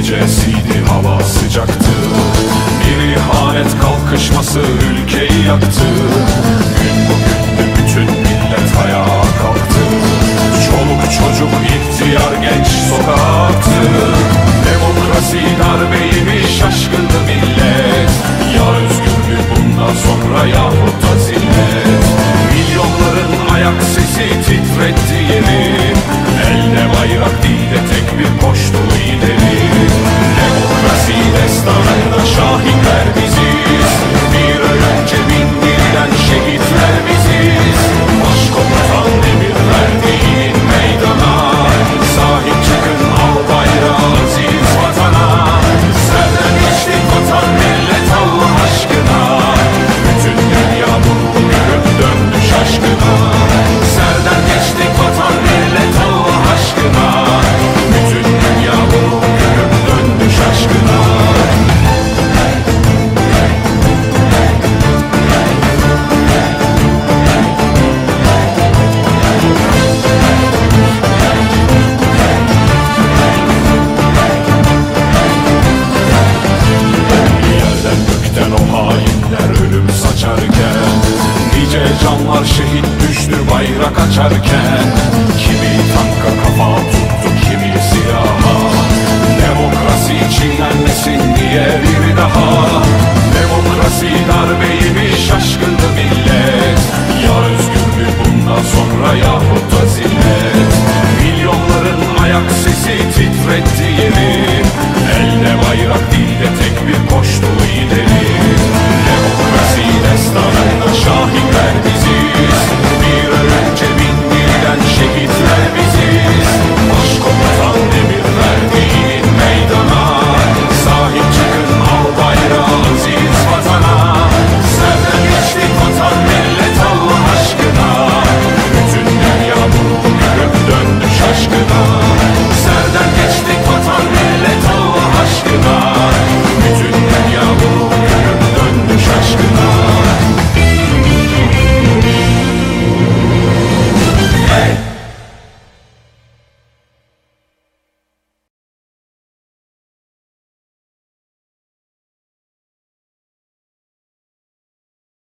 gecesiydi hava sıcaktı. Bir ihanet kalkışması ülkeyi yaktı. Nice canlar şehit düştü bayrak açarken. Kimi tanka kafa tuttu kimi siyaha. Demokrasi çiğnenmesin diye bir daha. Demokrasi darbeymiş şaşkındı millet. Ya özgürlük bundan sonra yahut da zillet. Milyonların ayak sesi titretti